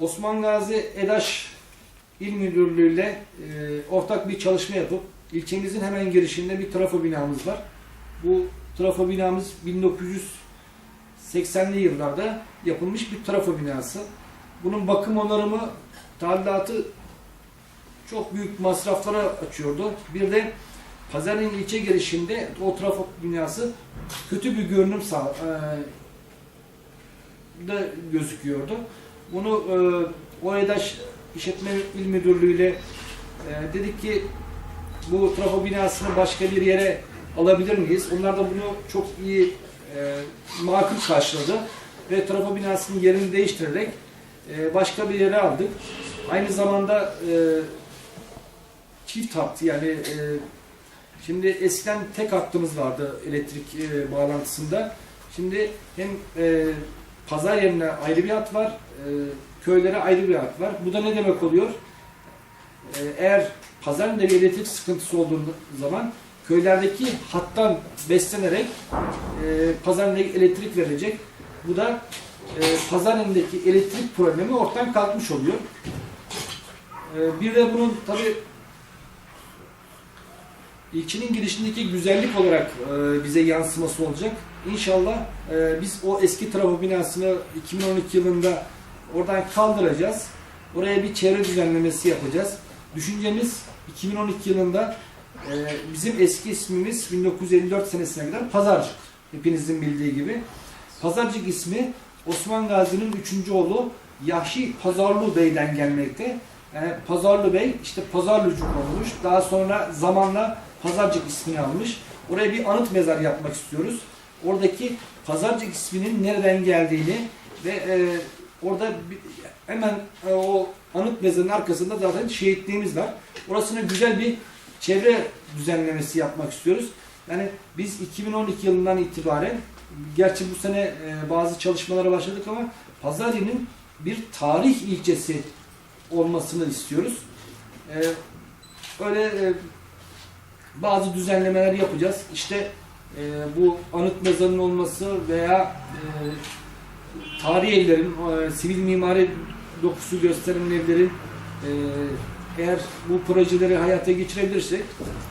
Osman Gazi EDAŞ İl Müdürlüğü ile e, ortak bir çalışma yapıp ilçemizin hemen girişinde bir trafo binamız var. Bu trafo binamız 1980'li yıllarda yapılmış bir trafo binası. Bunun bakım onarımı, tadilatı çok büyük masraflara açıyordu. Bir de Pazarın ilçe girişinde o trafo binası kötü bir görünüm sağ, e, da gözüküyordu. Bunu e, OEDAŞ İşletme İl Müdürlüğü e, dedik ki bu trafo binasını başka bir yere alabilir miyiz? Onlar da bunu çok iyi e, makul karşıladı ve trafo binasının yerini değiştirerek e, başka bir yere aldık. Aynı zamanda e, çift hat yani e, şimdi eskiden tek hattımız vardı elektrik e, bağlantısında. Şimdi hem e, pazar yerine ayrı bir hat var, e, köylere ayrı bir hat var. Bu da ne demek oluyor? E, eğer pazar yerinde bir elektrik sıkıntısı olduğu zaman köylerdeki hattan beslenerek e, pazar elektrik verilecek. Bu da e, pazar yerindeki elektrik problemi ortadan kalkmış oluyor. E, bir de bunun tabi ilçenin girişindeki güzellik olarak e, bize yansıması olacak. İnşallah e, biz o eski trafo binasını 2012 yılında oradan kaldıracağız. Oraya bir çevre düzenlemesi yapacağız. Düşüncemiz 2012 yılında e, bizim eski ismimiz 1954 senesine kadar Pazarcık. Hepinizin bildiği gibi. Pazarcık ismi Osman Gazi'nin üçüncü oğlu Yahşi Pazarlı Bey'den gelmekte. Yani Pazarlı Bey işte Pazarlıcık olmuş. Daha sonra zamanla Pazarcık ismini almış. Oraya bir anıt mezar yapmak istiyoruz. Oradaki Pazarcık isminin nereden geldiğini ve e, orada hemen e, o anıt mezarın arkasında zaten şehitliğimiz var. Orasına güzel bir çevre düzenlemesi yapmak istiyoruz. Yani biz 2012 yılından itibaren gerçi bu sene e, bazı çalışmalara başladık ama Pazarcık'ın bir tarih ilçesi olmasını istiyoruz. E, öyle e, bazı düzenlemeler yapacağız. İşte e, bu anıt mezarının olması veya e, tarihi evlerin, e, sivil mimari dokusu gösteren evlerin e, eğer bu projeleri hayata geçirebilirsek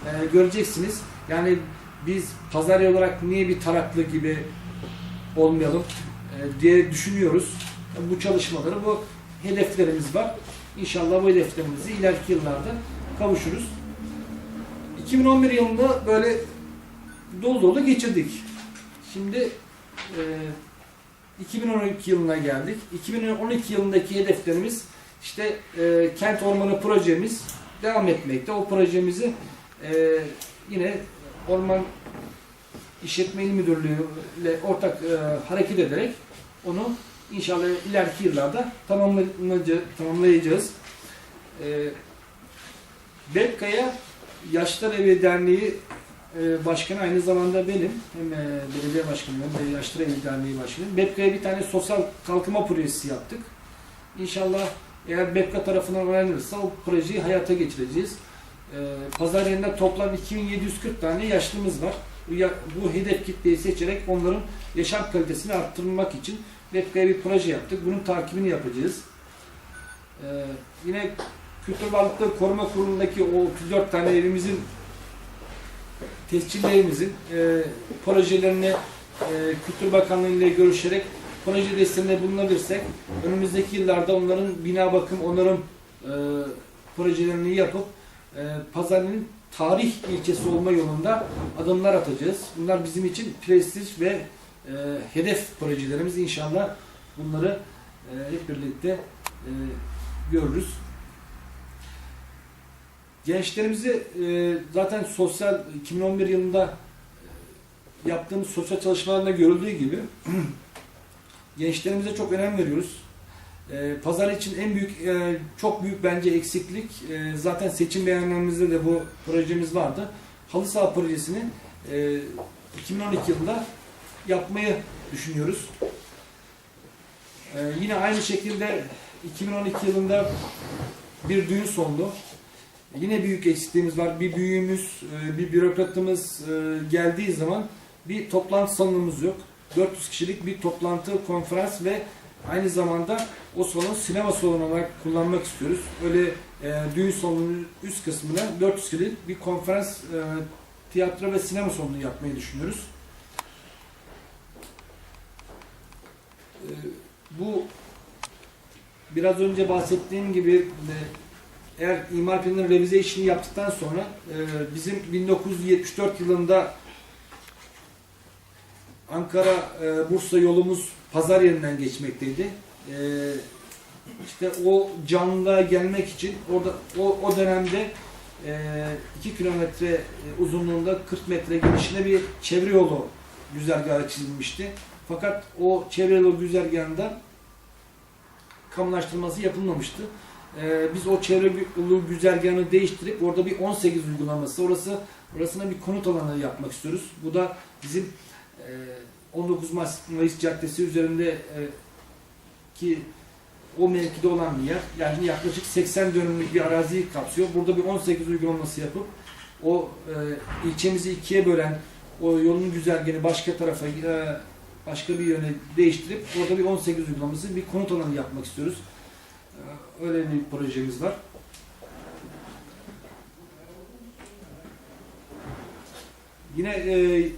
e, göreceksiniz. Yani biz pazar yeri olarak niye bir taraklı gibi olmayalım e, diye düşünüyoruz. Bu çalışmaları, bu hedeflerimiz var. İnşallah bu hedeflerimizi ileriki yıllarda kavuşuruz. 2011 yılında böyle dolu dolu geçirdik. Şimdi e, 2012 yılına geldik. 2012 yılındaki hedeflerimiz işte e, kent ormanı projemiz devam etmekte. O projemizi e, yine Orman İşletme İl Müdürlüğü ile ortak e, hareket ederek onu inşallah ileriki yıllarda tamamlayacağız. E, Bekka'ya Yaşlar Evi Derneği başkanı aynı zamanda benim. Hem e, belediye başkanıyım hem de Yaşlar Evi Derneği başkanıyım. Bekka'ya bir tane sosyal kalkınma projesi yaptık. İnşallah eğer Bepka tarafından öğrenirse o projeyi hayata geçireceğiz. E, pazar yerinde toplam 2740 tane yaşlımız var. Bu, hedef kitleyi seçerek onların yaşam kalitesini arttırmak için Bepka'ya bir proje yaptık. Bunun takibini yapacağız. E, yine Kültür Varlıkları Koruma Kurulu'ndaki o 34 tane evimizin tescillerimizin e, projelerini e, Kültür Bakanlığı ile görüşerek proje desteğinde bulunabilirsek önümüzdeki yıllarda onların bina bakım, onarım e, projelerini yapıp e, Pazarlı'nın tarih ilçesi olma yolunda adımlar atacağız. Bunlar bizim için prestij ve e, hedef projelerimiz. İnşallah bunları e, hep birlikte e, görürüz. Gençlerimizi e, zaten sosyal 2011 yılında e, yaptığımız sosyal çalışmalarında görüldüğü gibi gençlerimize çok önem veriyoruz. E, pazar için en büyük, çok büyük bence eksiklik zaten seçim beyanlarımızda da bu projemiz vardı. Halı saha projesini e, 2012 yılında yapmayı düşünüyoruz. Yine aynı şekilde 2012 yılında bir düğün sondu. Yine büyük eksikliğimiz var. Bir büyüğümüz, e, bir bürokratımız e, geldiği zaman bir toplantı salonumuz yok. 400 kişilik bir toplantı, konferans ve aynı zamanda o salonu sinema salonu olarak kullanmak istiyoruz. Öyle e, düğün salonunun üst kısmına 400 kişilik bir konferans, e, tiyatro ve sinema salonu yapmayı düşünüyoruz. E, bu biraz önce bahsettiğim gibi e, eğer imar planının revize işini yaptıktan sonra e, bizim 1974 yılında Ankara e, yolumuz pazar yerinden geçmekteydi. E, işte o canlılığa gelmek için orada o, o dönemde 2 kilometre e, uzunluğunda 40 metre genişliğinde bir çevre yolu güzergahı çizilmişti. Fakat o çevre yolu güzergahında kamulaştırması yapılmamıştı. E, biz o çevre yolu güzergahını değiştirip orada bir 18 uygulaması, orası orasına bir konut alanı yapmak istiyoruz. Bu da bizim e, 19 Mayıs, Mayıs Caddesi üzerinde e, ki o mevkide olan bir yer. Yani yaklaşık 80 dönümlük bir araziyi kapsıyor. Burada bir 18 uygulaması yapıp o e, ilçemizi ikiye bölen o yolun güzergahını başka tarafa e, başka bir yöne değiştirip orada bir 18 uygulaması bir konut alanı yapmak istiyoruz. Öyle bir projemiz var. Yine e,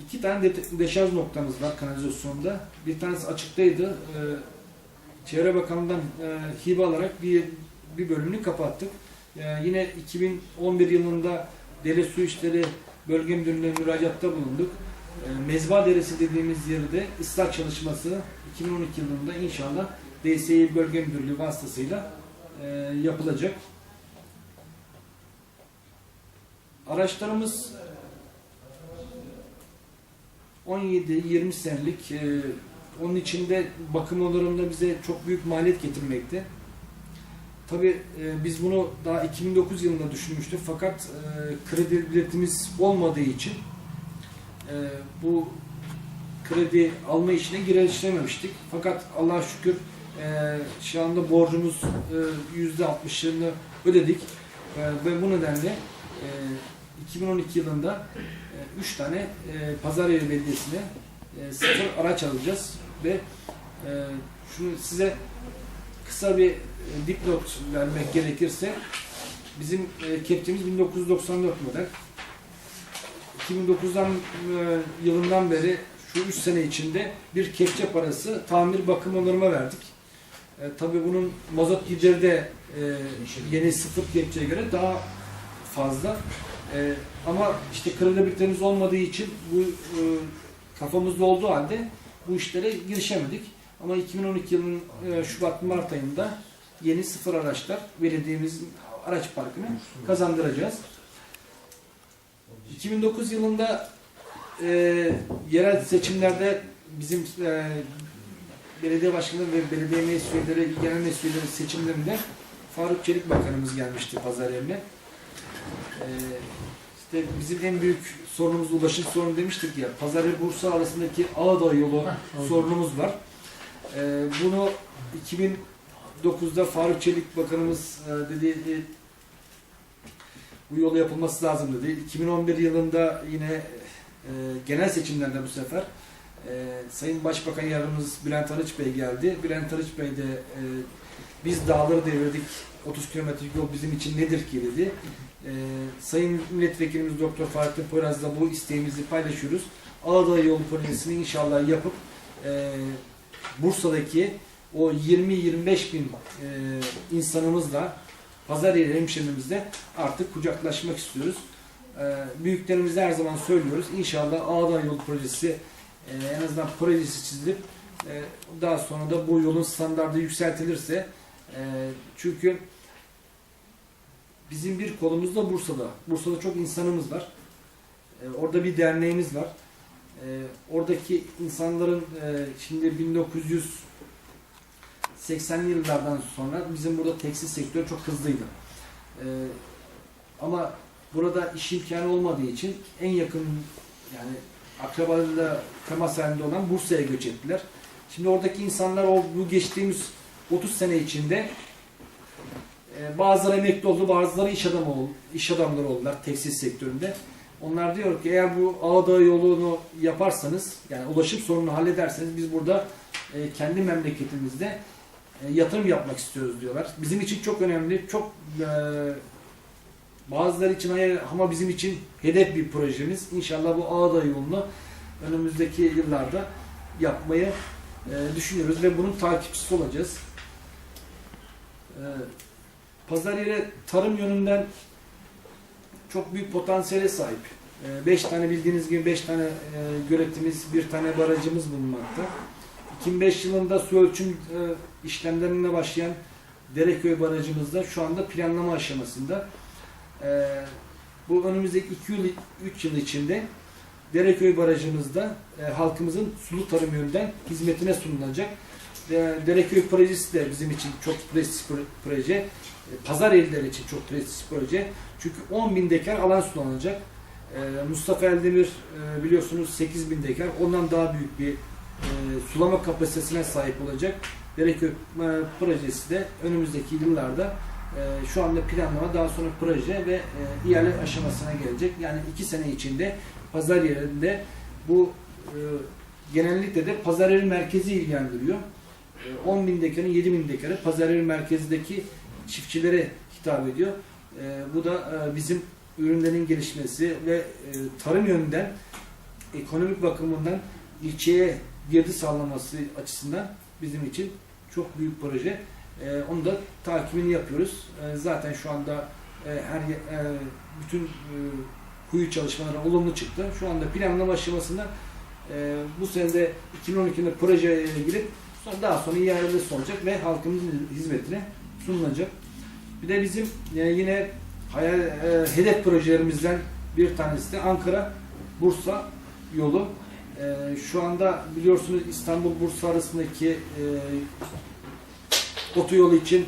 iki tane de- deşarj noktamız var kanalizasyonda. Bir tanesi açıktaydı. E, Çevre Bakanlığı'ndan e, hibe alarak bir bir bölümünü kapattık. E, yine 2011 yılında Dere Su İşleri Bölge Müdürlüğü'ne müracaatta bulunduk. E, Mezba Deresi dediğimiz yerde ıslah çalışması 2012 yılında inşallah DSİ Bölge Müdürlüğü vasıtasıyla e, yapılacak. Araçlarımız 17-20 senelik e, onun içinde bakım olarında bize çok büyük maliyet getirmekte. Tabi biz bunu daha 2009 yılında düşünmüştük fakat e, kredi biletimiz olmadığı için e, bu kredi alma işine girişememiştik. Fakat Allah'a şükür e, şu anda borcumuz e, %60'ını ödedik E, ve bu nedenle e, 2012 yılında 3 tane e, Pazaryeri Belediyesi'ne e, sıfır araç alacağız ve e, şunu size kısa bir e, dipnot vermek gerekirse bizim e, kepçemiz 1994 model. 2009'dan e, yılından beri şu 3 sene içinde bir kepçe parası tamir bakım onarıma verdik. E, tabii bunun mazot gideri de e, yeni sıfır kepçeye göre daha fazla. E, ama işte kredibilitemiz olmadığı için bu e, kafamızda olduğu halde bu işlere girişemedik. Ama 2012 yılının e, Şubat-Mart ayında yeni sıfır araçlar belediyemizin araç parkını kazandıracağız. 2009 yılında e, yerel seçimlerde bizim e, belediye başkanı ve belediye meclis üyeleri, genel meclis üyeleri seçimlerinde Faruk Çelik Bakanımız gelmişti pazar yerine. E, işte bizim en büyük sorunumuz ulaşım sorunu demiştik ya. Pazarı Bursa arasındaki Ağdağ yolu sorunumuz var. Ee, bunu 2009'da Faruk Çelik Bakanımız e, dedi e, bu yolu yapılması lazım dedi. 2011 yılında yine e, genel seçimlerde bu sefer e, Sayın Başbakan Yardımcımız Bülent Arıç Bey geldi. Bülent Arıç Bey de e, biz dağları devirdik 30 kilometrelik yol bizim için nedir ki dedi. E, Sayın Milletvekilimiz Doktor Fahrettin Poyraz'la bu isteğimizi paylaşıyoruz. Ağdağ yolu projesini inşallah yapıp e, Bursa'daki o 20-25 bin e, insanımızla pazar yeri hemşehrimizle artık kucaklaşmak istiyoruz. E, büyüklerimize her zaman söylüyoruz. İnşallah Ağdağ yolu projesi e, en azından projesi çizilip e, daha sonra da bu yolun standartı yükseltilirse e, çünkü bizim bir kolumuz da Bursa'da. Bursa'da çok insanımız var. E, orada bir derneğimiz var. Oradaki insanların şimdi 1980'li yıllardan sonra bizim burada tekstil sektörü çok hızlıydı. Ama burada iş imkanı olmadığı için en yakın yani akrabalarıyla temas halinde olan Bursa'ya göç ettiler. Şimdi oradaki insanlar o bu geçtiğimiz 30 sene içinde e, bazıları emekli oldu, bazıları iş adamı oldu, iş adamları oldular tekstil sektöründe. Onlar diyor ki eğer bu Ağdağ yolunu yaparsanız, yani ulaşım sorununu hallederseniz biz burada e, kendi memleketimizde e, yatırım yapmak istiyoruz diyorlar. Bizim için çok önemli, çok e, bazıları için hayal ama bizim için hedef bir projemiz. İnşallah bu Ağda yolunu önümüzdeki yıllarda yapmayı e, düşünüyoruz ve bunun takipçisi olacağız. E, pazar yeri tarım yönünden çok büyük potansiyele sahip. 5 tane bildiğiniz gibi 5 tane e, göletimiz, bir tane barajımız bulunmakta. 2005 yılında su ölçüm e, işlemlerine başlayan Dereköy barajımızda şu anda planlama aşamasında. E, bu önümüzdeki 2 yıl 3 yıl içinde Dereköy barajımızda e, halkımızın sulu tarım yönünden hizmetine sunulacak. E, Dereköy projesi de bizim için çok prestij proje. E, Pazar yerleri için çok prestij proje. Çünkü 10 bin dekar alan sulanacak. E, Mustafa Eldemir e, biliyorsunuz 8 bin dekar. Ondan daha büyük bir e, sulama kapasitesine sahip olacak. Dereköy e, projesi de önümüzdeki yıllarda e, şu anda planlama daha sonra proje ve e, ihale aşamasına gelecek. Yani iki sene içinde pazar yerinde bu e, genellikle de pazar yeri merkezi ilgilendiriyor. E, 10 bin dekarın 7 bin dekarı pazar yeri merkezindeki çiftçilere hitap ediyor. E, bu da e, bizim ürünlerin gelişmesi ve e, tarım yönünden ekonomik bakımından ilçeye girdi sağlaması açısından bizim için çok büyük proje. E, onu da takibini yapıyoruz. E, zaten şu anda e, her e, bütün e, kuyu çalışmaları olumlu çıktı. Şu anda planlama aşamasında e, bu senede 2012'de projeye girip daha sonra ihalesi olacak ve halkımızın hizmetine sunulacak. Bir de bizim e, yine hayal e, hedef projelerimizden bir tanesi de Ankara Bursa yolu. E, şu anda biliyorsunuz İstanbul Bursa arasındaki e, otoyolu için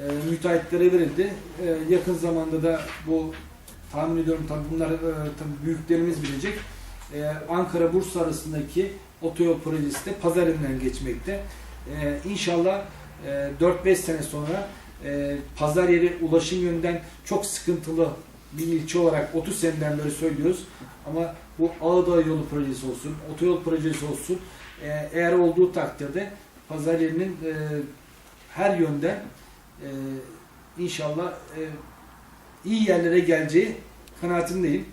e, müteahhitlere verildi. E, yakın zamanda da bu tahmin ediyorum tabii bunlar e, tabii büyüklerimiz bilecek. E, Ankara Bursa arasındaki otoyol projesi de Pazarından geçmekte. E, inşallah e, 4-5 sene sonra e, pazar yeri ulaşım yönünden çok sıkıntılı bir ilçe olarak 30 seneden beri söylüyoruz. Ama bu Ağdağ yolu projesi olsun, otoyol projesi olsun e, eğer olduğu takdirde pazar yerinin e, her yönden e, inşallah e, iyi yerlere geleceği kanaatindeyim.